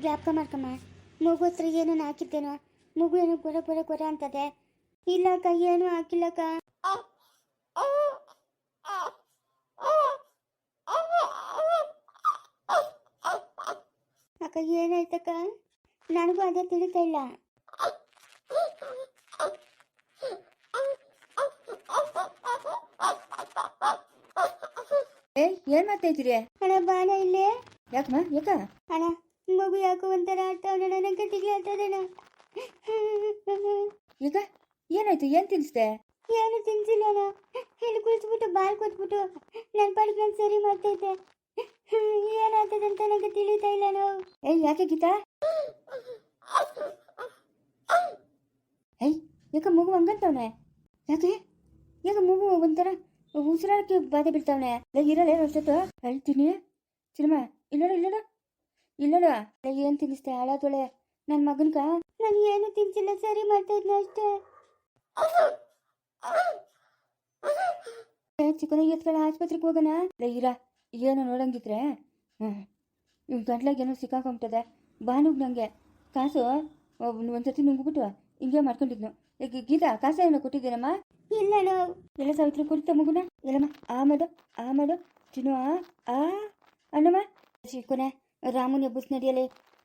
ಜ್ಞಾಪಕ ಮಾಡ್ಕಮ್ಮ. ಮಗು ಹತ್ರ ಏನೇನು ಹಾಕಿದ್ದೇನೋ ಮಗು ಏನೋ ಗೊರ ಗೊರ ಗೊರ ಅಂತದೆ. ಇಲ್ಲಕ್ಕ ಏನೂ ಹಾಕಿಲ್ಲಕ್ಕ. ಅಕ್ಕ ಏನಾಯ್ತಕ್ಕ? ನನಗೂ ಅದೇ ತಿಳಿತಾ ಇಲ್ಲ. ಏ ಏನ್ ಮಾಡ್ತಾ ಇದ್ದೀರಿ? ಅಣ್ಣ ಬಾಣ ಇಲ್ಲೇ? ಯಾಕಮ್ಮ ಯಾಕ? ಅಣ್ಣ ಮಗು ಯಾಕೋ ಒಂಥರ ಆಡ್ತಾವಣ್ಣ ನನ್ನ ಗಟ್ಟಿಗೆ ಆಗ್ತದೇನ ಈಗ ಏನಾಯ್ತು? ಏನ್ ತಿನ್ಸ್ದೆ? ಏನು ತಿನ್ಸಿಲ್ಲ ಇಲ್ಲಿ ಕುಳಿಸ್ಬಿಟ್ಟು ಬಾಲ್ ಕೊಟ್ಬಿಟ್ಟು ನನ್ನ ಪಾಡಿಗೆ ನಾನು ಸರಿ ಮಾಡ್ತೈತೆ. ಏನಾಗ್ತದಂತ ನನಗೆ ತಿಳಿತಾ ಇಲ್ಲ ನಾವು ಏ ಯಾಕೆ ಗೀತಾ? ಏಯ್ ಯಾಕ ಮಗು ಹಂಗಂತವನೆ? ಯಾಕೆ? ಯಾಕೆ ಮಗು ಒಂಥರ ಉಸಿರಾಡಕ್ಕೆ ಬಾಧೆ ಬೀಳ್ತಾವನೆ? ಲೇ ಇರಲ್ಲ ಅಷ್ಟೊತ್ತು. ಹೇಳ್ತೀನಿ. ಸಿನಿಮಾ ಇಲ್ಲೋಡ ಇಲ್ಲೋಡ ಇಲ್ಲೋಡ ಲೇ ಏನ್ ತಿನ್ನಿಸ್ತೆ ಹಾಳಾದೊಳೆ ನನ್ನ ಮಗನ್ಗ? ನಾನು ಏನು ತಿನ್ಸಿಲ್ಲ ಸರಿ ಮಾಡ್ತಾ ಇದ್ನ ಅಷ್ಟೇ. ಚಿಕ್ಕನ ಎತ್ಗಳ ಆಸ್ಪತ್ರೆಗೆ ಹೋಗೋಣ? ಲೇ ಇರ ಏನು ನೋಡಂಗಿದ್ರೆ? ಹ್ಞೂ ಇವ್ ಗಂಟ್ಲಾಗ ಏನೋ ಸಿಕ್ಕಾಕೊಂಬಿಟ್ಟದೆ. ಬಾನುಗ್ ನಂಗೆ. ಕಾಸು ಒಬ್ಬ- ಒಂದ್ಸತಿ ನುಂಗ್ಬಿಟ್ಟು ಹಿಂಗೆ ಮಾಡ್ಕೊಂಡಿದ್ನು. ಈಗ ಗೀತಾ ಕಾಸು ಏನೋ ಕೊಟ್ಟಿದ್ದೀನಮ್ಮ? ಇಲ್ಲ ನಾವು ಎಲ್ಲ ಸಾವಿತ್ರಿ ಕೊಡ್ತಾ ಮಗುನ? ಎಲ್ಲಮ್ಮ ಆ ಮಾಡು ಆ ಮಾಡು. ಚಿನ್ನು ಆ ಆ. ಅನ್ನಮ್ಮ ಚಿಕ್ಕನೆ. ರಾಮುನ ಎಬ್ಬಸ್ ನಡೆಯಲೆ.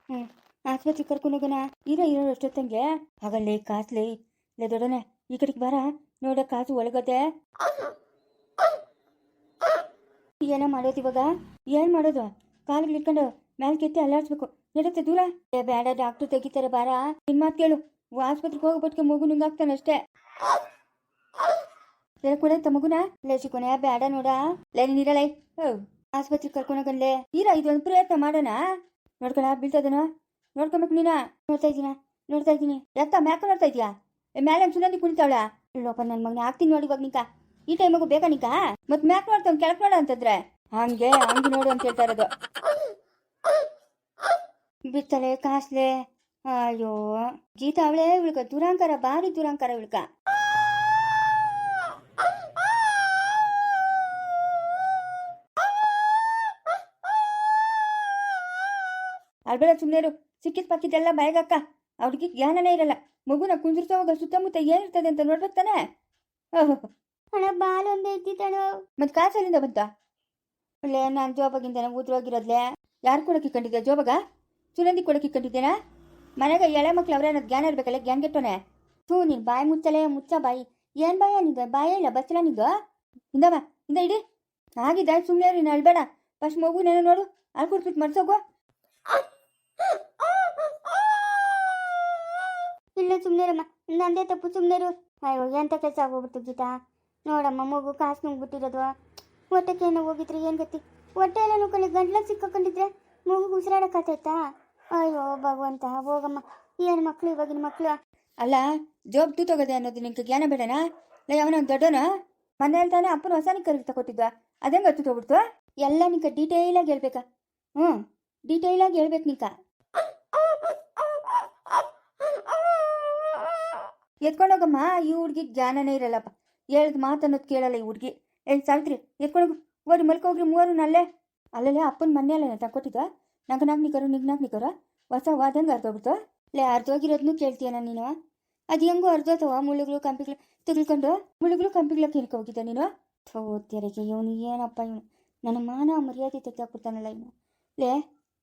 ಹ್ಮ್ ಆಸ್ಪತ್ರೆ ಕರ್ಕೊಂಡು ಹೋಗೋಣ. ಇರ ಅಷ್ಟೊತ್ತಂಗೆ. ಆಗಲ್ಲೇ ಕಾಸ್ಲೆ. ಲೇ ದೊಡ್ಡನೆ, ಈ ಕಡೆಗೆ ಬಾರ. ನೋಡ ಕಾಸು ಒಳಗದೆ. ಏನ ಮಾಡೋದು ಇವಾಗ? ಏನು ಮಾಡೋದು? ಕಾಲಿಗೆ ಇಟ್ಕೊಂಡು ಮ್ಯಾಲೆ ಕೆತ್ತಿ ಅಲ್ಲಾಡ್ಸ್ಬೇಕು. ನಡತ್ತೆ ದೂರ. ಏ, ಬೇಡ, ಡಾಕ್ಟರ್ ತೆಗಿತಾರೆ ಬಾರ. ನಿನ್ ಮಾತು ಕೇಳು. ಆಸ್ಪತ್ರೆಗೆ ಹೋಗ್ಬಿಟ್ಕೆ ಮಗು ನುಂಗಾಕ್ತಾನೆ ಅಷ್ಟೇ. ಏ ಕೂಡ ಮಗುನ? ಲೇ ಬೇಡ ನೋಡ. ಲೇ ನೀರಲೈ ಹೋ ಆಸ್ಪತ್ರೆಗೆ ಕರ್ಕೊಂಡೋಗನ್ಲೆ ಈರ ಇದೊಂದು ಪ್ರಯತ್ನ ಮಾಡೋಣ. ನೋಡ್ಕೊಳ ಬೀಳ್ತದನ ನೋಡ್ಕೊಬೇಕು ನೀನ. ನೋಡ್ತಾ ಇದ್ದೀನ? ನೋಡ್ತಾ ಇದ್ದೀನಿ. ರಕ್ತ ಮ್ಯಾಕ ನೋಡ್ತಾ ಇದೀಯಾ ಮೇಲೆ ಸುನಂದಿ ಕುಣಿತಾವಳ. ಇಲ್ಲಪ್ಪ ನನ್ನ ಮಗನ ಹಾಕ್ತೀನಿ ನೋಡಿ ಇವಾಗ ನಿಂಕ. ಈ ಟೈಮಗೂ ಬೇಕಾ ನಿಂಕ? ಮತ್ ಮ್ಯಾಕ್ ನೋಡ್ತಾವ್ ಕೆಳಕ್ ನೋಡ ಅಂತಂದ್ರೆ. ಹಂಗೆ ಹಂಗೆ ನೋಡು ಅಂತ ಹೇಳ್ತಾ ಇರೋದು. ಬಿತ್ತಲೆ, ಕಾಸ್ಲೆ. ಅಯ್ಯೋ, ಗೀತಾ ಅವಳೇ ಇವಳ್ಕ ದುರಾಂಕಾರ, ಭಾರಿ ದುರಾಂಕಾರ ಇವಳ್ಕ ಅಳ್ಬೇಡ ಸುಮ್ಮನೆ ಸಿಕ್ಕಿದ್ ಪಕ್ಕಿದ್ದೆಲ್ಲ ಬಯಗಕ್ಕ. ಅವ್ರಿಗೆ ಜ್ಞಾನನೇ ಇರಲ್ಲ. ಮಗುನ ಕುಂದಿರ್ಸೋವಾಗ ಸುತ್ತಮುತ್ತ ಏನಿರ್ತದೆ ಅಂತ ನೋಡ್ಬೇಕು ತಾನೆ? ಓಹೋ ಹಣ ಬಾಲ್ ಒಂದೇ ಮತ್ತೆ ಕಾಸಲ್ಲಿಂದ ಬಂತ? ಒಳ್ಳೆ ನಾನು ಜೋಬಾಗಿಂದ ಊದ್ರೋಗಿರೋದ್ಲೆ. ಯಾರು ಕೊಡಕ್ಕೆ ಕಂಡಿದ್ದೆ ಜೋಬಗ? ಸುನಂದಿ ಕೊಡಕ್ಕೆ ಕಂಡಿದ್ದೇನಾ? ಮನೆಗೆ ಎಳೆ ಮಕ್ಳು ಅವ್ರೇನ ಜ್ಞಾನ ಇರ್ಬೇಕಲ್ಲ ಜ್ಞಾನ ಗೆಟ್ಟೋನೆ ತೂ ನೀನು ಬಾಯಿ ಮುಚ್ಚಲೆ ಮುಚ್ಚ ಬಾಯಿ. ಏನ್ ಬಾಯ ನಿಂದು? ಬಾಯ ಇಲ್ಲ ಬಚ್ಚಲ ನಿಂದು? ಇಂದವ ಇಂದ ಇಡಿ. ಆಗಿದ್ದ ಸುಮ್ಮನೆ ನೀನು ಅಳ್ಬೇಡ. ಫಸ್ಟ್ ಮಗು ನೆನೆ ನೋಡು. ಅಲ್ಲಿ ಕೊಟ್ಬಿಟ್ಟು ಮರ್ಸೋಗು. ಇಲ್ಲ ಸುಮ್ಮನೆರಮ್ಮ ನಂದೇ ತಪ್ಪು ಸುಮ್ನೆರು. ಅಯ್ಯೋ ಎಂತ ಕೆಲಸ ಆಗೋಗ್ಬಿಡ್ತು ಗೀತಾ? ನೋಡಮ್ಮ ಮಗು ಕಾಸು ನುಂಗ್ಬಿಟ್ಟಿರೋದು. ಹೊಟ್ಟೆಗೆ ಏನೋ ಹೋಗಿದ್ರೆ ಏನು ಗತಿ? ಹೊಟ್ಟೆ ಎಲ್ಲ ನೋಡ್ಕೊಂಡು ಗಂಟ್ಲ ಸಿಕ್ಕೊಂಡಿದ್ರೆ ಮಗು ಉಸಿರಾಡಕ್ಕಾಗ್ತೈತಾ ಅಯ್ಯೋ ಭಗವಂತ ಹೋಗಮ್ಮ. ಏನು ಮಕ್ಕಳು ಇವಾಗಿನ ಮಕ್ಕಳು ಅಲ್ಲ ಜೋಬ್ ತೂತೋಗದೆ ಅನ್ನೋದು ನಿಂಗೆ ಜ್ಞಾನ ಬೇಡನಾ? ಇಲ್ಲ ಅವನ ದೊಡ್ಡನ ಮನೇಲಿ ತಾನೇ ಅಪ್ಪನ ಹೊಸ ನಿಕ್ಕರಿಗೆ ತಗೊಟ್ಟಿದ್ವಾ ಅದಂಗೆ ತೂತೋಗ್ಬಿಡ್ತು ಎಲ್ಲ ನಿಂಕ ಡೀಟೇಲಾಗಿ ಹೇಳ್ಬೇಕಾ? ಹ್ಞೂ ಡೀಟೇಲಾಗಿ ಹೇಳ್ಬೇಕು ನಿಂಕ ಎತ್ಕೊಂಡೋಗಮ್ಮ, ಈ ಹುಡ್ಗಿ ಜ್ಞಾನನೇ ಇರಲ್ಲಪ್ಪ. ಹೇಳಿದ ಮಾತನ್ನೋದು ಕೇಳಲ್ಲ ಈ ಹುಡುಗಿ. ಏ ಸಾವಿತ್ರಿ, ಎತ್ಕೊಂಡೋಗು. ಓರಿ ಮಲ್ಕೋಗ್ರಿ ಮೂವರು ನಲ್ಲೇ ಅಲ್ಲಲ್ಲೇ ಅಪ್ಪನ ಮನೆ ಅಲ್ಲೇ ತಗೊಟ್ಟಿದ್ದ ನಂಗೆ ನಾಲ್ಕು ನಿಕ್ಕರು ನಿಗ್ ನಾಲ್ಕು ನಿಕ್ಕರು ಹೊಸ ವಾದಂಗೆ ಅರ್ಧೋಗ್ಬಿಡ್ತು ಲೇ ಅರ್ಧೋಗಿರೋದನ್ನು ಕೇಳ್ತೀಯನ ನೀನು? ಅದು ಹೆಂಗೋ ಅರ್ಧೋತವ ಮುಳ್ಳುಗಳು ಕಂಪಿಗಳು ತೆಗೆದುಕೊಂಡು ಮುಳ್ಳುಗಳು ಕಂಪಿಗಳ ಕೇಳ್ಕೊ ಹೋಗಿದ್ದ ನೀನು? ಥೋ, ತೆರಿಗೆ ಇವನು ಏನಪ್ಪ ಇವನು? ನನ್ನ ಮಾನ ಮರ್ಯಾದೆ ತೆಗೆದಾಕ್ಬಿಡ್ತಾನಲ್ಲ ಇವನು. ಲೇ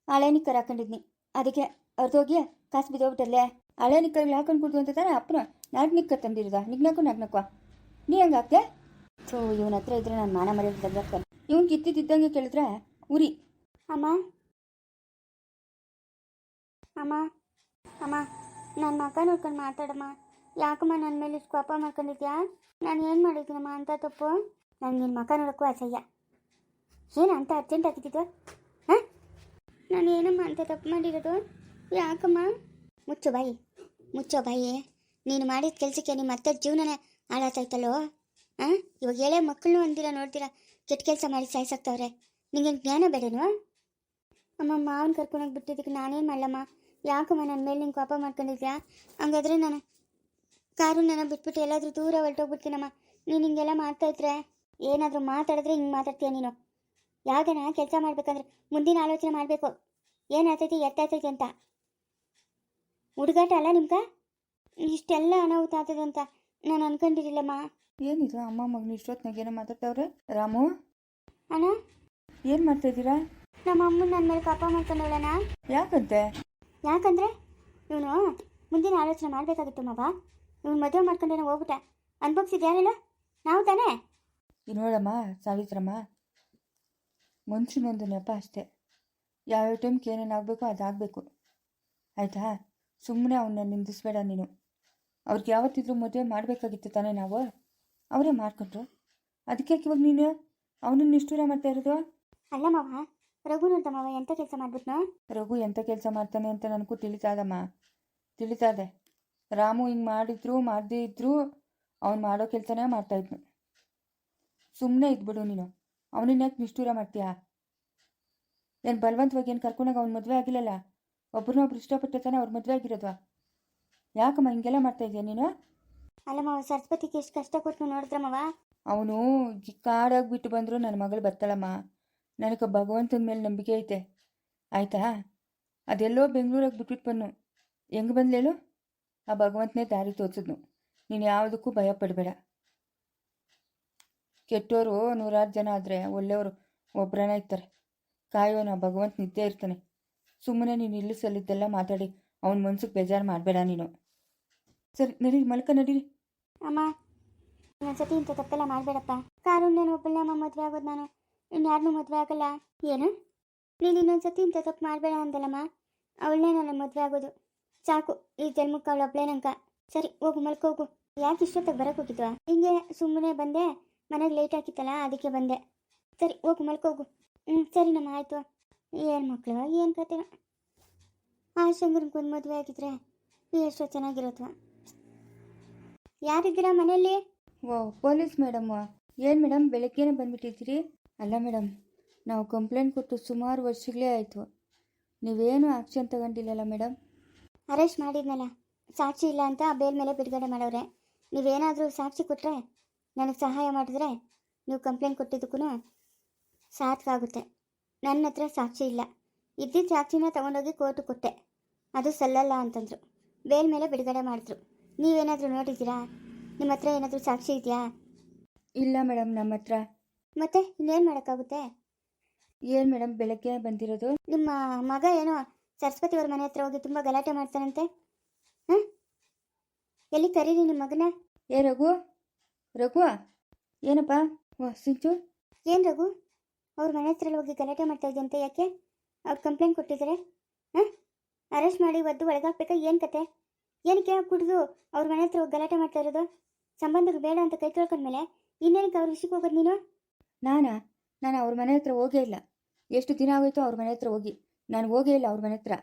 ಹಳೆ ನಿಕ್ಕರ್ ಹಾಕೊಂಡಿದ್ನಿ. ಅದಕ್ಕೆ ಅರ್ಧೋಗಿ ಕಾಸು ಬಿದ್ದೋಗ್ಬಿಟ್ಟಲ್ಲೇ? ಹಳೆ ನಿಕ್ಕರ್ಗಳು ಹಾಕೊಂಡು ಕುಡ್ದು ಅಂತ ತಾನೆ ಅಪ್ಪನ? ನಾಲ್ಕು ನಿಕ್ಕರ್ ತಂದಿರೋದ? ನಿಗ್ನಾಕು ನಾಲ್ಕು ನೀ ಹೆಂಗೆ ಹಾಕ್ತೆ ಸೊ ಇವನ ಹತ್ರ ಇದ್ರೆ ನಾನು ಮಾನ ಮರ್ಯಾದೆ ತೆಗ್ದಾಕ್ತಾನೆ ಇವನ್ ಕಿತ್ತಿದ್ದಂಗೆ ಕೇಳಿದ್ರೆ ಉರಿ. ಅಮ್ಮ. ಅಮ್ಮ. ಅಮ್ಮ ನನ್ನ ಮಗ ನೋಡ್ಕೊಂಡು ಮಾತಾಡಮ್ಮ. ಯಾಕಮ್ಮ ನನ್ನ ಮೇಲೆ ಇಷ್ಟು ಕೋಪ ಮಾಡ್ಕೊಂಡಿದ್ಯಾ? ನಾನು ಏನು ಮಾಡಿದ್ದೀನಮ್ಮ ಅಂತ ತಪ್ಪು? ನಾನು ನಿನ್ನ ಮಗ ನೋಡೋಕ್ಕೂ ಅಸಹ್ಯ. ಏನು ಅಂತ ಅರ್ಜೆಂಟ್ ಹಾಕಿದ್ದು ಹಾಂ? ನಾನು ಏನಮ್ಮ ಅಂತ ತಪ್ಪು ಮಾಡಿರೋದು? ಯಾಕಮ್ಮ? ಮುಚ್ಚು ಬಾಯಿ. ಮುಚ್ಚೋ ಬಾಯಿ. ನೀನು ಮಾಡಿದ ಕೆಲಸಕ್ಕೆ ನಿಮ್ಮ ಅತ್ತೆ ಜೀವನನೇ ಹಾಳಾತಾಯ್ತಲ್ಲೋ ಹಾಂ ಇವಾಗ ಹೇಳೇ ಮಕ್ಕಳನ್ನೂ ಅಂದಿರ ನೋಡ್ತೀರಾ? ಕೆಟ್ಟ ಕೆಲಸ ಮಾಡಿ ಸಾಯಿಸಾಕ್ತವ್ರೆ. ನಿಂಗೆ ಜ್ಞಾನ ಬೇಡನೋ? ಅಮ್ಮ ಮಾವನ ಕರ್ಕೊಂಡೋಗಿ ಬಿಟ್ಟಿದ್ದಕ್ಕೆ ನಾನೇನು ಮಾಡಲಮ್ಮ? ಯಾಕಮ್ಮ ನನ್ನ ಮೇಲೆ ನಿಂಗೆ ಕೋಪ ಮಾಡ್ಕೊಂಡಿದ್ಯಾ? ಹಂಗಾದ್ರೆ ನಾನು ಕಾರು ನನ್ನ ಬಿಟ್ಬಿಟ್ಟು ಎಲ್ಲಾದರೂ ದೂರ ಹೊರಟೋಗ್ಬಿಡ್ತೀನಮ್ಮ ನೀನು ಹಿಂಗೆಲ್ಲ ಮಾಡ್ತಾ ಇದ್ರೆ, ಏನಾದರೂ ಮಾತಾಡಿದ್ರೆ ಹಿಂಗೆ ಮಾತಾಡ್ತೀಯ ನೀನು? ಯಾವ್ದನ ಕೆಲಸ ಮಾಡ್ಬೇಕಂದ್ರೆ ಮುಂದಿನ ಆಲೋಚನೆ ಮಾಡಬೇಕು. ಏನಾಗ್ತೈತಿ ಎತ್ತಾಯ್ತೈತಿ ಅಂತ. ಹುಡುಗಾಟ ಅಲ್ಲ ನಿಮ್ಗೆ? ಇಷ್ಟೆಲ್ಲ ಅನಾಹುತ ಅಂತ ನಾನು ಅನ್ಕೊಂಡಿರಲಿಲ್ಲಮ್ಮ. ಏನಿದು ಅಮ್ಮ ಮಗನ ಇಷ್ಟೊತ್ತಿನಾಗ ಏನೋ ಮಾತಾಡ್ತಾವ್ರೆ. ರಾಮು? ಅಣ್ಣ? ಏನು ಮಾಡ್ತಾ ಇದ್ದೀರಾ? ನಮ್ಮ ಅಮ್ಮನ ನನ್ನ ಮೇಲೆ ಕಾಪ ಮಾಡ್ಕೊಂಡವಳಣ್ಣ. ಯಾಕಂತೆ? ಯಾಕಂದ್ರೆ ಇವನು ಮುಂದಿನ ಆಲೋಚನೆ ಮಾಡಬೇಕಾಗಿತ್ತು ಮಾವ. ಇವನು ಮದುವೆ ಮಾಡ್ಕೊಂಡೆ ನಾವು ಹೋಗ್ಬಿಟ್ಟ. ಅನ್ಭವಿಸಿದ್ಯಾನಿಲ್ಲ ನಾವು ತಾನೇ? ನೋಡಮ್ಮ ಸಾವಿತ್ರಮ್ಮ. ಮನುಷ್ಯನೊಂದು ನೆಪ ಅಷ್ಟೇ. ಯಾವ್ಯಾವ ಟೈಮ್ಗೆ ಏನೇನು ಆಗಬೇಕು ಅದಾಗಬೇಕು ಆಯಿತಾ? ಸುಮ್ಮನೆ ಅವನ್ನ ನಿಂದಿಸ್ಬೇಡ ನೀನು. ಅವ್ರಿಗೆ ಯಾವತ್ತಿದ್ರೂ ಮದುವೆ ಮಾಡಬೇಕಾಗಿತ್ತು ತಾನೇ ನಾವು? ಅವರೇ ಮಾಡ್ಕೊಂಡ್ರು. ಅದಕ್ಕೆ ಇವಾಗ ನೀನು? ಅವನನ್ನ ನಿಷ್ಠೂರ ಮಾಡ್ತಾ ಇರೋದು? ಅಲ್ಲ ಮಾವ ರಘುನಂತ ಅಂತ ಮಾವ ಎಂಥ ಕೆಲಸ ಮಾಡ್ಬಿಟ್ನ? ರಘು ಎಂಥ ಕೆಲಸ ಮಾಡ್ತಾನೆ ಅಂತ ನನಗೂ ತಿಳಿತಾದಮ್ಮ. ತಿಳಿತಾದೆ. ರಾಮು ಹಿಂಗೆ ಮಾಡಿದ್ರು ಮಾಡದೇ ಇದ್ರೂ ಅವ್ನು ಮಾಡೋ ಕೆಲಸನೇ ಮಾಡ್ತಾಯಿದ್ನು ಸುಮ್ಮನೆ ಇದ್ಬಿಡು ನೀನು. ಅವನನ್ನ ಯಾಕೆ ನಿಷ್ಠೂರ ಮಾಡ್ತೀಯಾ? ಏನು ಬಲವಂತವಾಗಿ ಏನು ಕರ್ಕೊಂಡಾಗ ಅವ್ನು ಮದುವೆ ಆಗಿಲ್ಲಲ್ಲ? ಒಬ್ರನ್ನೊಬ್ರು ಇಷ್ಟಪಟ್ಟು ತಾನೆ ಅವ್ರು ಮದುವೆ ಆಗಿರೋದು. ಯಾಕಮ್ಮ ಹಿಂಗೆಲ್ಲ ಮಾಡ್ತಾ ಇದೀಯ ನೀನು? ಅಲ್ಲಮ್ಮ ಅವ್ರ ಸರಸ್ವತಿಗೆ ಎಷ್ಟು ಕಷ್ಟ ಕೊಟ್ಟು ನೋಡಿದ್ರಮ್ಮವ ಅವನು ಕಾಡಾಗಿ ಬಿಟ್ಟು ಬಂದರೂ ನನ್ನ ಮಗಳು ಬರ್ತಾಳಮ್ಮ. ನನಗೆ ಭಗವಂತನ ಮೇಲೆ ನಂಬಿಕೆ ಐತೆ. ಆಯಿತಾ? ಅದೆಲ್ಲೋ ಬೆಂಗಳೂರಾಗ ಬಿಟ್ಬಿಟ್ಟು ಬನ್ನು ಹೆಂಗೆ ಬಂದ್ಲೇಳು ಆ ಭಗವಂತನೇ ದಾರಿ ತೋರಿಸಿದ್ನು. ನೀನು ಯಾವುದಕ್ಕೂ ಭಯ ಪಡಬೇಡ. ಕೆಟ್ಟೋರು ನೂರಾರು ಜನ ಆದರೆ ಒಳ್ಳೆಯವರು ಒಬ್ಬರನ್ನ ಇರ್ತಾರೆ. ಕಾಯೋನು ಆ ಭಗವಂತ ನಿದ್ದೆ ಇರ್ತಾನೆ. ಸುಮ್ಮನೆ ನೀನು ನಿಲ್ಲಿಸಲಿದ್ದೆಲ್ಲ ಮಾತಾಡಿ. ಅವನ ಮನ್ಸಿಗೆ ಬೇಜಾರು ಮಾಡಬೇಡ ನೀನು. ಸರಿ ನಡೀರಿ ಮಲ್ಕ ನಡೀರಿ ಅಮ್ಮ ಇನ್ನೊಂದ್ಸತಿ ಇಂಥ ತಪ್ಪೆಲ್ಲ ಮಾಡಬೇಡಪ್ಪ. ಕಾರುಣ್ಯನ ಒಬ್ಬಳನ್ನ ಅಮ್ಮ ಮದುವೆ ಆಗೋದು ನಾನು. ಇನ್ಯಾರನ್ನೂ ಮದುವೆ ಆಗಲ್ಲ. ಏನು? ನೀನು ಇನ್ನೊಂದ್ಸತಿ ಇಂಥ ತಪ್ಪು ಮಾಡಬೇಡ ಅಂದಲ್ಲಮ್ಮ. ಅವಳನ್ನೇ ನನ್ನ ಮದುವೆ ಆಗೋದು. ಸಾಕು, ಈ ಜನ್ಮಕ್ಕೆ ಅವಳು ಒಬ್ಬಳೇ ನಂಕ. ಸರಿ, ಹೋಗು ಮಲ್ಕೋಗು ಯಾಕೆ ಇಷ್ಟೊತ್ತಾಗ ಬರಕ್ಕೆ ಹೋಗಿದ್ವಾ? ಹಿಂಗೆ ಸುಮ್ಮನೆ ಬಂದೆ, ಮನೆಗೆ ಲೇಟ್ ಹಾಕಿತ್ತಲ್ಲ, ಅದಕ್ಕೆ ಬಂದೆ. ಸರಿ, ಹೋಗು ಮಲ್ಕೋಗು ಹ್ಞೂ ಸರಿ, ನಮ್ಮ, ಆಯಿತು. ಏನು ಮಕ್ಕಳು ಏನು ಕತೆ? ಆ ಶಂಕರ್ಗೊಂದು ಮದುವೆ ಆಗಿದ್ರೆ ಎಷ್ಟೋ ಚೆನ್ನಾಗಿರೋತ್ವ? ಯಾರಿದ್ದೀರಾ ಮನೆಯಲ್ಲಿ? ಓ ಪೊಲೀಸ್ ಮೇಡಮ್. ಏನು ಮೇಡಮ್ ಬೆಳಗ್ಗೆನೇ ಬಂದುಬಿಟ್ಟಿದ್ದೀರಿ? ಅಲ್ಲ ಮೇಡಮ್ ನಾವು ಕಂಪ್ಲೇಂಟ್ ಕೊಟ್ಟು ಸುಮಾರು ವರ್ಷಗಳೇ ಆಯಿತು. ನೀವೇನು ಆಕ್ಷನ್ ತಗೊಂಡಿಲ್ಲಲ್ಲ ಮೇಡಮ್? ಅರೆಸ್ಟ್ ಮಾಡಿದ್ನಲ್ಲ ಸಾಕ್ಷಿ ಇಲ್ಲ ಅಂತ ಬೇಲ್ ಮೇಲೆ ಬಿಡುಗಡೆ ಮಾಡವ್ರೆ ನೀವೇನಾದರೂ ಸಾಕ್ಷಿ ಕೊಟ್ಟರೆ ನನಗೆ ಸಹಾಯ ಮಾಡಿದ್ರೆ ನೀವು ಕಂಪ್ಲೇಂಟ್ ಕೊಟ್ಟಿದ್ದಕ್ಕೂ ಸಾರ್ಥಕ ಆಗುತ್ತೆ ನನ್ನ ಹತ್ರ ಸಾಕ್ಷಿ ಇಲ್ಲ. ಇದ್ದಿದ್ದ ಸಾಕ್ಷಿನ ತಗೊಂಡೋಗಿ ಕೋರ್ಟ್ ಕೊಟ್ಟೆ. ಅದು ಸಲ್ಲಲ್ಲ ಅಂತಂದರು. ಬೇಲ್ ಮೇಲೆ ಬಿಡುಗಡೆ ಮಾಡಿದ್ರು. ನೀವೇನಾದರೂ ನೋಡಿದ್ದೀರಾ? ನಿಮ್ಮ ಹತ್ರ ಏನಾದರೂ ಸಾಕ್ಷಿ ಇದೆಯಾ? ಇಲ್ಲ ಮೇಡಮ್ ನಮ್ಮ ಹತ್ರ. ಮತ್ತೆ ಇನ್ನೇನು ಮಾಡೋಕ್ಕಾಗುತ್ತೆ? ಏನು ಮೇಡಮ್ ಬೆಳಗ್ಗೆ ಬಂದಿರೋದು? ನಿಮ್ಮ ಮಗ ಏನೋ ಸರಸ್ವತಿ ಅವ್ರ ಮನೆ ಹತ್ರ ಹೋಗಿ ತುಂಬ ಗಲಾಟೆ ಮಾಡ್ತಾನಂತೆ. ಹಾಂ? ಎಲ್ಲಿ ಕರೀರಿ ನಿಮ್ಮ ಮಗನ? ಏ ರಘು ರಘು ಏನಪ್ಪ? ಓ ಸಿಂಚು. ಏನು ರಘು? ಅವ್ರ ಮನೆ ಹತ್ರ ಹೋಗಿ ಗಲಾಟೆ ಮಾಡ್ತಾ ಇದ್ದಂತೆ ಯಾಕೆ? ಅವ್ರು ಕಂಪ್ಲೇಂಟ್ ಕೊಟ್ಟಿದ್ದಾರೆ ಹಾಂ? ಅರೆಸ್ಟ್ ಮಾಡಿ ಒದ್ದು ಒಳಗಾಕ್ಬೇಕಾ? ಏನು ಕತೆ? ಏನಕ್ಕೆ ಕುಡಿದು ಅವ್ರ ಮನೆ ಹತ್ರ ಹೋಗಿ ಗಲಾಟೆ ಮಾಡ್ತಾ ಇರೋದು? ಸಂಬಂಧಗಳು ಬೇಡ ಅಂತ ಕೈ ತೊಳ್ಕೊಂಡ್ಮೇಲೆ ಇನ್ನೇನಕ್ಕೆ ಅವ್ರ ವಿಷಯಕ್ಕೆ ಹೋಗೋದು ನೀನು? ನಾನಾ? ನಾನು ಅವ್ರ ಮನೆ ಹತ್ರ ಹೋಗೇ ಇಲ್ಲ. ಎಷ್ಟು ದಿನ ಆಗೋಯ್ತು ಅವ್ರ ಮನೆ ಹತ್ರ ಹೋಗಿ. ನಾನು ಹೋಗೇ ಇಲ್ಲ ಅವ್ರ ಮನೆ ಹತ್ರ.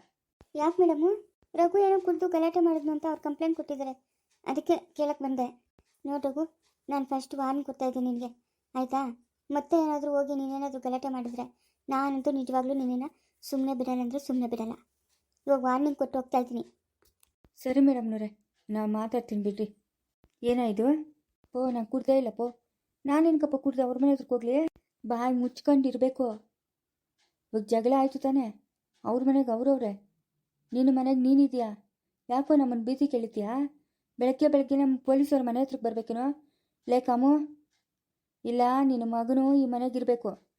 ಯಾಕೆ ಮೇಡಮು? ರಘು ಏನೋ ಕುಡಿದು ಗಲಾಟೆ ಮಾಡಿದ್ನು ಅಂತ ಅವ್ರು ಕಂಪ್ಲೇಂಟ್ ಕೊಟ್ಟಿದ್ದಾರೆ ಅದಕ್ಕೆ ಕೇಳಕ್ಕೆ ಬಂದೆ. ನೋಡು ರಘು ನಾನು ಫಸ್ಟ್ ವಾರ್ನ್ ಕೊಡ್ತಾ ಇದ್ದೀನಿ ನಿನಗೆ. ಆಯಿತಾ? ಮತ್ತೆ ಏನಾದರೂ ಹೋಗಿ ನೀನೇನಾದರೂ ಗಲಾಟೆ ಮಾಡಿದ್ರೆ ನಾನಂತೂ ನಿಜವಾಗ್ಲೂ ನಿನ್ನ ಸುಮ್ಮನೆ ಬಿಡಲ್ಲ ಅಂದರೆ ಸುಮ್ಮನೆ ಬಿಡಲ್ಲ. ಇವಾಗ ವಾರ್ನಿಂಗ್ ಕೊಟ್ಟು ಹೋಗ್ತಾ ಇದ್ದೀನಿ. ಸರಿ ಮೇಡಮ್ನವ್ರೆ ನಾನು ಮಾತಾಡ್ತೀನಿ ಬಿಡ್ರಿ. ಏನಾಯಿತು ಓ ನಾನು ಕುಡ್ದೇ ಇಲ್ಲ, ಪೋ. ನಾನೇನಕಪ್ಪ ಕುಡ್ದೆ, ಅವ್ರ ಮನೆ ಹತ್ರಕ್ಕೆ ಹೋಗ್ಲಿ? ಬಾಯಿ ಮುಚ್ಕೊಂಡಿರ್ಬೇಕು. ಇವಾಗ ಜಗಳ ಆಯಿತು ತಾನೇ. ಅವ್ರ ಮನೆಗೆ ಅವ್ರವ್ರೆ ನಿನ್ನ ಮನೆಗೆ ನೀನಿದೆಯಾ ಯಾಕೋ ನಮ್ಮನ್ನು ಬೀದಿ ಕೇಳಿದ್ಯಾ? ಬೆಳಗ್ಗೆ ಬೆಳಗ್ಗೆ ನಮ್ಮ ಪೊಲೀಸವ್ರ ಮನೆ ಹತ್ರಕ್ಕೆ ಬರ್ಬೇಕೇನೋ? Like com. ಇಲ್ಲ, ನಿನ್ನ ಮಗನು ಈ ಮನೆಗಿರಬೇಕು.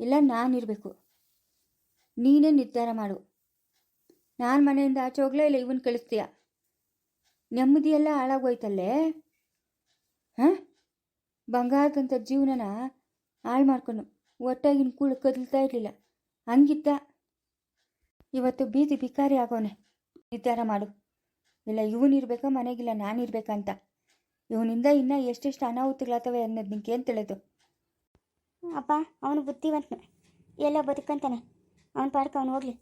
ಇಲ್ಲ, ನಾನಿರಬೇಕು. ನೀನೇ ನಿರ್ಧಾರ ಮಾಡು. ನಾನು ಮನೆಯಿಂದ ಆಚೆ ಹೋಗ್ಲೇ, ಇಲ್ಲ ಇವನ್ ಕಳಿಸ್ತೀಯ? ನೆಮ್ಮದಿಯೆಲ್ಲ ಹಾಳಾಗೋಯ್ತಲ್ಲೇ? ಹಾಂ? ಬಂಗಾರದಂಥ ಜೀವನನ ಹಾಳು ಮಾಡ್ಕೊಂಡು ಒಟ್ಟಾಗಿನ ಕೂಳು ಕದಲ್ತಾ ಇರಲಿಲ್ಲ. ಹಂಗಿದ್ದ ಇವತ್ತು ಬೀದಿ ಬಿಕಾರಿ ಆಗೋನೆ. ನಿರ್ಧಾರ ಮಾಡು. ಇಲ್ಲ, ಇವನಿರ್ಬೇಕಾ, ಮನೆಗಿಲ್ಲ ನಾನಿರ್ಬೇಕಂತ ಇವನಿಂದ ಇನ್ನೂ ಎಷ್ಟೆಷ್ಟು ಅನಾಹುತಗಳಾಗ್ತವೆ ಅನ್ನೋದು ನಿಂಗೆ ಏನು ತಿಳಿದು? ಅಪ್ಪ ಅವನು ಬುದ್ಧಿವಂತನು. ಎಲ್ಲ ಬದುಕಂತಾನೆ. ಅವನ ಪಾಡಕ್ಕೆ ಅವನು ಹೋಗ್ಲಿ.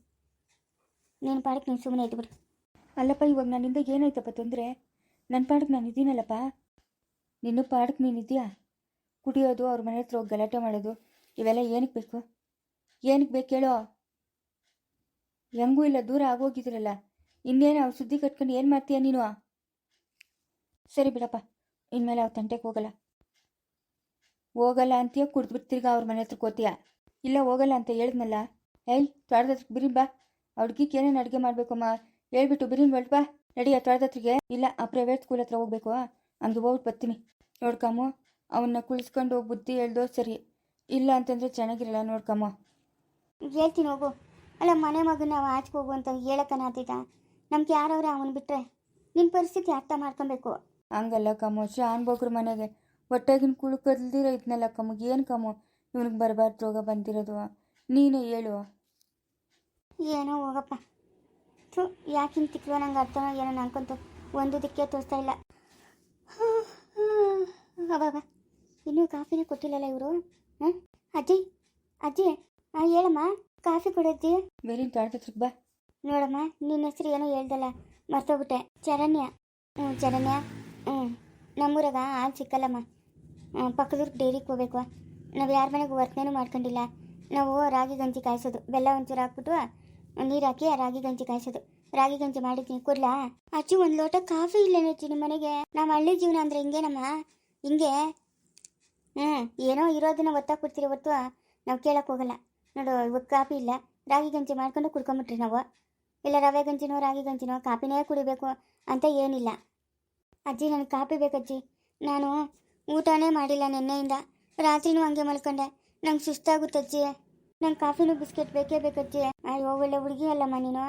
ನೀನು ಪಾಡಕ್ಕೆ ನೀನು ಸುಮ್ಮನೆ ಇದ್ಬಿಡು. ಅಲ್ಲಪ್ಪ ಇವಾಗ ನನ್ನಿಂದ ಏನಾಯ್ತಪ್ಪ ತೊಂದರೆ? ನನ್ನ ಪಾಡಕ್ಕೆ ನಾನು ಇದ್ದೀನಲ್ಲಪ್ಪ. ನಿನ್ನ ಪಾಡಕ್ಕೆ ನೀನು ಇದೆಯಾ ಕುಡಿಯೋದು ಅವ್ರ ಮನೆ ಹತ್ರ ಹೋಗಿ ಗಲಾಟೆ ಮಾಡೋದು ಇವೆಲ್ಲ ಏನಕ್ಕೆ ಬೇಕು? ಏನಕ್ಕೆ ಬೇಕು ಹೇಳೋ? ಹೆಂಗೂ ಇಲ್ಲ ದೂರ ಆಗೋಗಿದ್ರಲ್ಲ. ಇನ್ನೇನು ಅವ್ರು ಸುದ್ದಿ ಕಟ್ಕೊಂಡು ಏನು ಮಾಡ್ತೀಯ ನೀನು? ಸರಿ ಬಿಡಪ್ಪ. ಇನ್ಮೇಲೆ ಅವ್ರ ತಂಟೆಗೆ ಹೋಗಲ್ಲ. ಹೋಗಲ್ಲ ಅಂತೀಯ ಕುಡ್ದ್ಬಿಟ್ಟು ತಿರ್ಗಾ ಅವ್ರ ಮನೆ ಹತ್ರ ಕೋತೀಯ ಇಲ್ಲ ಹೋಗಲ್ಲ ಅಂತ ಹೇಳಿದ್ನಲ್ಲ? ಏಯ್ ತ್ವಾಟದ ಹತ್ರಕ್ಕೆ ಬಿರಿ ಬಾ. ಅವ್ರಿಗೆ ಏನೇನು ಅಡುಗೆ ಮಾಡಬೇಕಮ್ಮ? ಹೇಳ್ಬಿಟ್ಟು ಬಿರಿನ್ ಬಾ. ನಡಿ ಆ ತೊಳೆದತ್ರಿಗೆ ಇಲ್ಲ, ಆ ಪ್ರೈವೇಟ್ ಸ್ಕೂಲ್ ಹತ್ರ ಹೋಗ್ಬೇಕು. ಹಂಗೆ ಹೋಗ್ಬಿಟ್ಟು ಬರ್ತೀನಿ. ನೋಡ್ಕಮ್ಮು ಅವನ್ನ ಕುಳಿಸ್ಕೊಂಡು ಬುದ್ಧಿ ಹೇಳ್ದೋ ಸರಿ. ಇಲ್ಲ ಅಂತಂದರೆ ಚೆನ್ನಾಗಿರಲ್ಲ ನೋಡ್ಕಮ್ಮ ಹೇಳ್ತೀನಿ ಹೋಗು. ಅಲ್ಲ, ಮನೆ ಮಗನ ನಾವು ಆಚೆಗೆ ಹೋಗು ಅಂತ ಹೇಳಕ್ಕನಾತೀತ ನಮ್ಗೆ ಯಾರವ್ರೆ ಅವನು ಬಿಟ್ಟರೆ ನಿನ್ನ ಪರಿಸ್ಥಿತಿ ಅರ್ಥ ಮಾಡ್ಕೊಬೇಕು. ಹಂಗಲ್ಲ ಕಮ್ಮ ಶಾನ್ ಬೋಕ್ರ ಮನೆಗೆ ಒಟ್ಟಾಗಿನ ಕುಳು ಕದ್ದಿರೋ ಇದ್ನಲ್ಲ ಕಮ್ಮಗೆ ಏನು ಕಮ್ಮ ಇವನಿಗೆ ಬರಬಾರ್ದು ರೋಗ ಬಂದಿರೋದು. ನೀನೇ ಹೇಳು. ಏನೋ ಹೋಗಪ್ಪ. ಥು ಯಾಕಿನ್ ತಿಕ್ವೆ ನಂಗೆ ಅರ್ಥ ಏನೋ ನಂಗಂತ ಒಂದು ದಿಕ್ಕೆ ತೋರಿಸ್ತಾ ಇಲ್ಲ. ಅವಾಗ ಇನ್ನೂ ಕಾಫಿನೇ ಕೊಟ್ಟಿಲ್ಲಲ್ಲ ಇವರು? ಹಾಂ ಅಜ್ಜಿ ಅಜ್ಜಿ ಹಾಂ ಹೇಳಮ್ಮ ಕಾಫಿ ಕೊಡಜ್ಜಿ. ಬೇರೆ ತಾಡ್ದತ್ರಿಗೆ ಬಾ. ನೋಡಮ್ಮ ನಿನ್ನ ಹೆಸರು ಏನೋ ಹೇಳ್ದಲ್ಲ ಮರ್ತೋಗ್ಬಿಟ್ಟೆ. ಚರಣ್ಯ. ಹ್ಞೂ ಚರಣ್ಯ. ಹ್ಞೂ ನಮ್ಮೂರಾಗ ಹಾಲು ಸಿಕ್ಕಲ್ಲಮ್ಮ. ಪಕ್ಕದೂರ್ಗೆ ಡೈರಿಗೆ ಹೋಗ್ಬೇಕು. ನಾವು ಯಾರ ಮನೆಗೆ ವರ್ತನೆನೂ ಮಾಡ್ಕೊಂಡಿಲ್ಲ. ನಾವು ರಾಗಿ ಗಂಜಿ ಕಾಯಿಸೋದು. ಬೆಲ್ಲ ಒಂಚೂರು ಹಾಕ್ಬಿಟ್ಟು ನೀರು ಹಾಕಿ ರಾಗಿ ಗಂಜಿ ಕಾಯಿಸೋದು. ರಾಗಿ ಗಂಜಿ ಮಾಡಿದ್ದೀನಿ ಕೊಡ್ಲಾ? ಅಚ್ಚು, ಒಂದು ಲೋಟ ಕಾಫಿ ಇಲ್ಲೇನು ಅಜ್ಜಿ ನಿಮ್ಮ ಮನೆಗೆ. ನಮ್ಮ ಹಳ್ಳಿ ಜೀವನ ಅಂದರೆ ಹಿಂಗೇನಮ್ಮ? ಹಿಂಗೆ? ಹ್ಞೂ ಏನೋ ಇರೋದನ್ನ ಒತ್ತಾಗಿ ಕೊಡ್ತೀರಿ ಹೊತ್ತು ನಾವು ಕೇಳಕ್ಕೆ ಹೋಗಲ್ಲ. ನೋಡು, ಇವಾಗ ಕಾಫಿ ಇಲ್ಲ. ರಾಗಿ ಗಂಜಿ ಮಾಡ್ಕೊಂಡು ಕುಡ್ಕೊಂಬಿಟ್ರಿ ನಾವು. ಇಲ್ಲ ರವೆ ಗಂಜಿನೋ, ರಾಗಿ ಗಂಜಿನೋ, ಕಾಫಿನೇ ಕುಡಿಬೇಕು ಅಂತ ಏನಿಲ್ಲ. ಅಜ್ಜಿ, ನನಗೆ ಕಾಪಿ ಬೇಕಜ್ಜಿ. ನಾನು ಊಟನೇ ಮಾಡಿಲ್ಲ ನಿನ್ನೆಯಿಂದ. ರಾತ್ರಿನೂ ಹಂಗೆ ಮಲ್ಕೊಂಡೆ. ನಂಗೆ ಸುಸ್ತಾಗುತ್ತಜ್ಜಿ ನಂಗೆ ಕಾಫಿನೂ ಬಿಸ್ಕೆಟ್ ಬೇಕೇ ಬೇಕಜ್ಜಿ. ಅಯ್ಯೋ, ಒಳ್ಳೆ ಹುಡುಗಿ ಅಲ್ಲಮ್ಮ ನೀನು.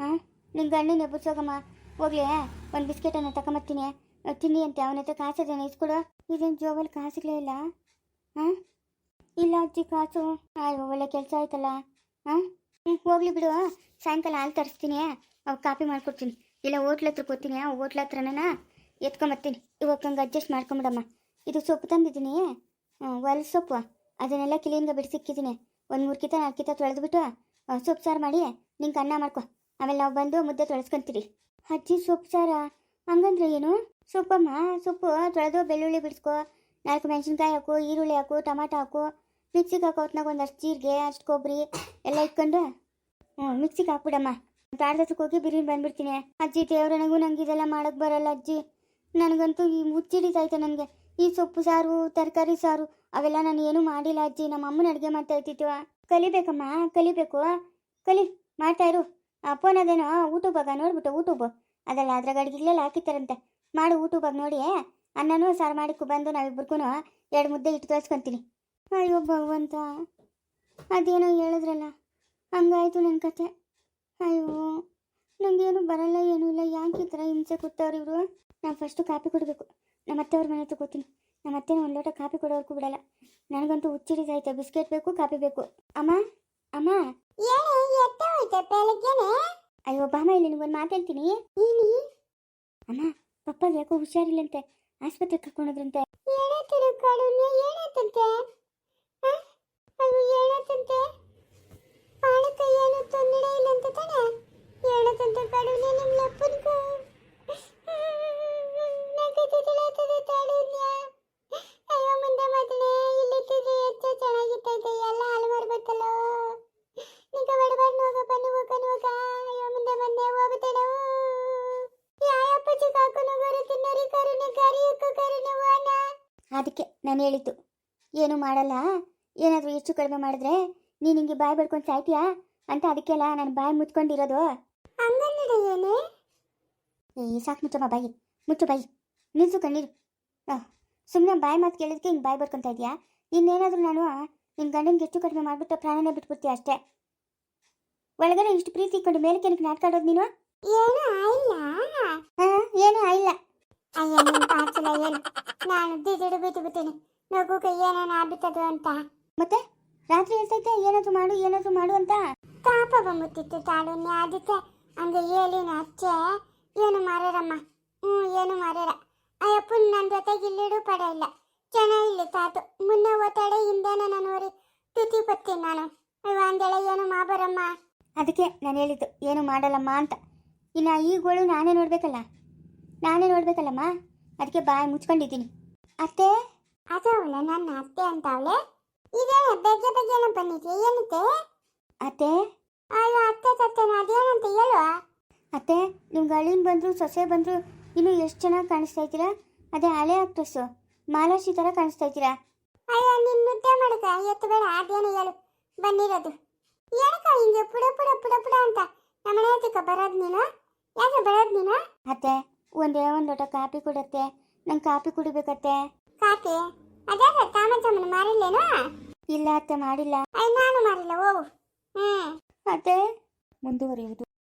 ಹಾಂ ನಿನ್ನ ಗಂಡನ ಎಬ್ಬರ್ಸೋಗಮ್ಮ ಹೋಗ್ಲಿ, ಒಂದು ಬಿಸ್ಕೆಟನ್ನು ತಗೊಂಬರ್ತೀನಿ ತಿನ್ನಿ ಅಂತೆ, ಅವನ ಹತ್ರ ಕಾಸದೇನೆ ಇಸ್ಕೊಡು. ಇದೇನು ಜೋಬಲ್ಲಿ ಕಾಸುಗಳೇ ಇಲ್ಲ? ಹಾಂ ಇಲ್ಲ ಅಜ್ಜಿ, ಕಾಸು. ಅಯ್ಯೋ, ಒಳ್ಳೆ ಕೆಲಸ ಆಯ್ತಲ್ಲ. ಹಾಂ ಹ್ಞೂ ಹೋಗ್ಲಿ ಬಿಡು. ಸಾಯಂಕಾಲ ಹಾಲು ತರಿಸ್ತೀನಿ. ಅವ್ರು ಕಾಪಿ ಮಾಡಿಕೊಡ್ತೀನಿ. ಇಲ್ಲ, ಹೋಟ್ಲ ಹತ್ರ ಕೊಡ್ತೀನಿ. ಹೋಟ್ಲ ಹತ್ರನ ಎತ್ಕೊಂಬರ್ತೀನಿ ಇವಾಗ ಹಂಗೆ ಅಡ್ಜಸ್ಟ್ ಮಾಡ್ಕೊಂಬಿಡಮ್ಮ. ಇದು ಸೊಪ್ಪು ತಂದಿದ್ದೀನಿ. ಒಲ್ ಸೊಪ್ಪು ಅದನ್ನೆಲ್ಲ ಕ್ಲೀನ್ಗೆ ಬಿಡಿಸಿಕ್ಕಿದ್ದೀನಿ ಒಂದು ಮೂರು ಕಿತ, ನಾಲ್ಕು ಕಿತ ತೊಳೆದ್ಬಿಟ್ಟು ಸೊಪ್ಪು ಸಾರು ಮಾಡಿ ನಿಂಗೆ ಅನ್ನ ಮಾಡ್ಕೊ. ಆಮೇಲೆ ನಾವು ಬಂದು ಮುದ್ದೆ ತೊಳೆಸ್ಕೊಂತೀರಿ ಅಜ್ಜಿ, ಸೊಪ್ಪು ಸಾರ? ಹಂಗಂದ್ರೆ ಏನು? ಸೊಪ್ಪಮ್ಮ, ಸೊಪ್ಪು ತೊಳೆದು ಬೆಳ್ಳುಳ್ಳಿ ಬಿಡಿಸ್ಕೊ, ನಾಲ್ಕು ಮೆಣಸಿನ್ಕಾಯಿ ಹಾಕು, ಈರುಳ್ಳಿ ಹಾಕು, ಟೊಮಾಟೊ ಹಾಕು, ಮಿಕ್ಸಿಗೆ ಹಾಕೋ ಹೊತ್ನಾಗ ಒಂದಷ್ಟು ಜೀರಿಗೆ, ಅಷ್ಟು ಕೊಬ್ಬರಿ ಎಲ್ಲ ಇಟ್ಕೊಂಡು ಹ್ಞೂ ಮಿಕ್ಸಿಗೆ ಹಾಕ್ಬಿಡಮ್ಮ. ತಾಡ್ದಕ್ಕೆ ಹೋಗಿ ಬಿರಿಯಾನಿ ಬಂದ್ಬಿಡ್ತೀನಿ. ಅಜ್ಜಿ ದೇವ್ರನಗೂ ನಂಗೆ ಇದೆಲ್ಲ ಮಾಡೋಕ್ಕೆ ಬರೋಲ್ಲ ಅಜ್ಜಿ. ನನಗಂತೂ ಈ ಮುಚ್ಚಿಡಿತೈತೆ ನನಗೆ. ಈ ಸೊಪ್ಪು ಸಾರು, ತರಕಾರಿ ಸಾರು, ಅವೆಲ್ಲ ನಾನು ಏನೂ ಮಾಡಿಲ್ಲ ಅಜ್ಜಿ. ನಮ್ಮ ಅಮ್ಮನ ಅಡುಗೆ ಮಾಡ್ತಾ ಇರ್ತಿತ್ತು. ಕಲಿಬೇಕಮ್ಮ, ಕಲಿಬೇಕು. ಕಲಿ, ಮಾಡ್ತಾ ಇರು. ಫೋನ್ ಅದೇನೋ ಯೂಟ್ಯೂಬಾಗ ನೋಡ್ಬಿಟ್ಟು, ಯೂಟ್ಯೂಬ್. ಅದೆಲ್ಲ ಅದ್ರಾಗ ಅಡುಗೆಗಳೆಲ್ಲ ಹಾಕಿತ್ತಾರಂತೆ ಮಾಡು ಯೂಟ್ಯೂಬಾಗ ನೋಡಿ. ಅನ್ನನೂ ಸಾರು ಮಾಡಿಕ್ಕೂ ಬಂದು ನಾವಿಬ್ರಿಗೂ ಎರಡು ಮುದ್ದೆ ಇಟ್ಟು ತೋರಿಸ್ಕೊಂತೀನಿ ಅಯ್ಯೋ, ಭಗವಂತ. ಅದೇನೋ ಹೇಳಿದ್ರಲ್ಲ. ಹಂಗಾಯ್ತು ನನ್ನ ಕತೆ. ಅಯ್ಯೋ ನನಗೇನು ಬರಲ್ಲ, ಏನೂ ಇಲ್ಲ. ಯಾಕೆ ಈ ಥರ ಹಿಂಸೆ ಕೊಡ್ತಾವ್ರು ಇವರು ನಾನು ಫಸ್ಟು ಕಾಪಿ ಕೊಡಬೇಕು. ನಮ್ಮ ಅತ್ತೆಯವ್ರ ಮನೆ ಹತ್ರ ಕೂತೀನಿ ನಮ್ಮ ಅತ್ತೆನ ಒಂದು ಲೋಟ ಕಾಪಿ ಕೊಡೋರ್ಗೂ ಬಿಡಲ್ಲ. ನನಗಂತೂ ಹುಚ್ಚಿಡಿದೈತೆ ಬಿಸ್ಕೆಟ್ ಬೇಕು ಕಾಪಿ ಬೇಕು. ಅಮ್ಮ ಅಮ್ಮ. ಅಯ್ಯೋ ಬಾಮ ಇಲ್ಲಿ ನಿಮ್ಗೊಂದು ಮಾತಾಡ್ತೀನಿ ಅಮ್ಮ ಪಪ್ಪ ಯಾಕೋ ಹುಷಾರಿಲ್ಲಂತೆ. ಆಸ್ಪತ್ರೆಗೆ ಕರ್ಕೊಂಡೋದ್ರಂತೆ. ಏನಂತಾರೆ ಅದಕ್ಕೆ ನಾನು ಹೇಳಿದ್ದು ಏನು ಮಾಡಲ್ಲ? ಏನಾದರೂ ಹೆಚ್ಚು ಕಡಿಮೆ ಮಾಡಿದ್ರೆ ನೀನು ಹಿಂಗೆ ಬಾಯಿ ಬಡ್ಕೊಂಡು ಸಾಯ್ತೀಯಾ ಅಂತ ಅದಕ್ಕೆಲ್ಲ ನಾನು ಬಾಯಿ ಮುಚ್ಕೊಂಡಿರೋದು. ಹಂಗನ್ನಡ ಈ ಏ ಸಾಕು ಮುಚ್ಚಮ್ಮ ಬಾಯಿ. ಮುಚ್ಚು ಬಾಯಿ. ನಿಲ್ಸು ಕಣ್ಣೀರು. ಸುಮ್ಮನೆ ಬಾಯಿ ಮಾತು ಕೇಳಿದಕ್ಕೆ ಹಿಂಗೆ ಬಾಯಿ ಬರ್ಕೊತಾ ಇದೆಯಾ? ಇನ್ನೇನಾದರೂ ನಾನು ನಿನ್ನ ಗಂಡನಿಗೆ ಹೆಚ್ಚು ಕಡಿಮೆ ಮಾಡಿಬಿಟ್ಟು ಪ್ರಾಣನೇ ಬಿಟ್ಬಿಡ್ತೀಯ ಅಷ್ಟೇ. ಒಳಗಡೆ ಇಷ್ಟು ಪ್ರೀತಿ ಇಟ್ಕೊಂಡು ಮೇಲೆ ಕೆನಕ್ಕೆ ನಾಟಕ ಆಡೋದು ನೀನು? ಏನು ಆಯಿಲ್ಲ. ಹಾಂ ಏನು ಇಲ್ಲ ಅಯ್ಯ ನಿನ್ನ ಪಾಚಿಲ್ಲ ಏನು? ನಾನು ದಿಡಿಡು ಬಿದ್ದು ಬಿಡ್ತೀನಿ ನಗುಗೆ ಏನೇನು ಆಗ್ಬಿಟ್ಟದು ಅಂತ. ಮತ್ತೆ? ರಾತ್ರಿ ಹೇಳ್ತೈತೆ ಏನಾದರೂ ಮಾಡು ಏನಾದರೂ ಮಾಡು ಅಂತ? ತಾಪ ಬಂದ್ಬಿಟ್ಟಿತ್ತು ತಾಡುನ್ಯ ಅದಕ್ಕೆ ಹಂಗೆ ಏಲಿನ ಅಚ್ಚೆ ಏನು ಮಾರ್ಯಾರಮ್ಮ ಹ್ಞೂ ಏನು ಮಾರ್ಯಾರ ನನ್ನ ಜೊತೆಗೆ ಇಲ್ಲಿಡು ಪಡ ಇಲ್ಲ. ಚೆನ್ನಾಗಿಲ್ಲ ತಾತು. ಮುನ್ನೆ ಒತ್ತಡ ಹಿಂದೇನೆ ನಾನು ಹೊರಿ ತುತಿ ಬತ್ತೀನಿ ನಾನು. ಅಯ್ಯೋ ಅಂದೇಳೆ ಏನು ಮಾಬರಮ್ಮ ಅದಕ್ಕೆ ನಾನು ಹೇಳಿದ್ದು ಏನು ಮಾಡಲ್ಲಮ್ಮ ಅಂತ. ಇನ್ನು ಈಗಳು ನಾನೇ ನೋಡ್ಬೇಕಲ್ಲ? ನಾನೇ ನೋಡ್ಬೇಕಲ್ಲಮ್ಮ? ಅದಕ್ಕೆ ಬಾಯಿ ಮುಚ್ಕೊಂಡಿದ್ದೀನಿ. ಅತ್ತೆ? ಅದವಳ ನನ್ನ ಅತ್ತೆ ಅಂತ ಅವಳೆ? ಇದೇನ ಬೆಗ್ಗೆ ಬೆಗ್ಗೆನ ಬಂದಿದ್ಯಾ? ಏನತ್ತೆ? ಅತ್ತೆ? ಅಯ್ಯೋ ಅತ್ತೆ ತತ್ತೆ ಅದೇನಂತ? ಹೇಳುವ? ಅತ್ತೆ ನಿಮ್ಗೆ ಅಳಿನ್ ಬಂದ್ರು ಸೊಸೆ ಬಂದ್ರು ಇನ್ನು ಎಷ್ಟು ಚೆನ್ನಾಗಿ ಕಾಣಿಸ್ತಾ ಇದ್ದೀರಾ? ಅದೇ ಹಳೆ ಆಕ್ಟ್ರೆಸ್ಸು ಮಾಲಾಶಿ ಥರ ಕಾಣಿಸ್ತಾ ಇದ್ದೀರಾ? ಅಯ್ಯೋ, ನಿನ್ ಮುದ್ದೆ ಮಾಡಕ. ಎತ್ತು ಬೇಡ, ಅದೇನು ಹೇಳು. ಬಂದಿರೋದು. ಏನಕ್ಕ ಹಿಂಗೆ ಪುಡ ಪುಡ ಪುಡ ಪುಡ ಅಂತ? ನಮ್ಮನೆ ಹತ್ರಕ್ಕೆ ಬರೋದು ನೀನು? ಯಾಕೆ ಬರೋದು ನೀನು? ಅತ್ತೆ, ಒಂದೇ ಒಂದು ಲೋಟ ಕಾಫಿ ಕೊಡತ್ತೆ. ನಂಗೆ ಕಾಫಿ ಕುಡಿಬೇಕತ್ತೆ. ಕಾಫಿ? ಅದೇ ತಾಮಜಮ್ಮನ ಮಾರಿಲ್ಲೇನೋ? ಇಲ್ಲ ಅತ್ತೆ, ಮಾಡಿಲ್ಲ. ಅಯ್ಯ, ನಾನು ಮಾಡಿಲ್ಲ ಓ ಹ್ಞೂ ಅತ್ತೆ, ಮುಂದುವರಿಯುವುದು.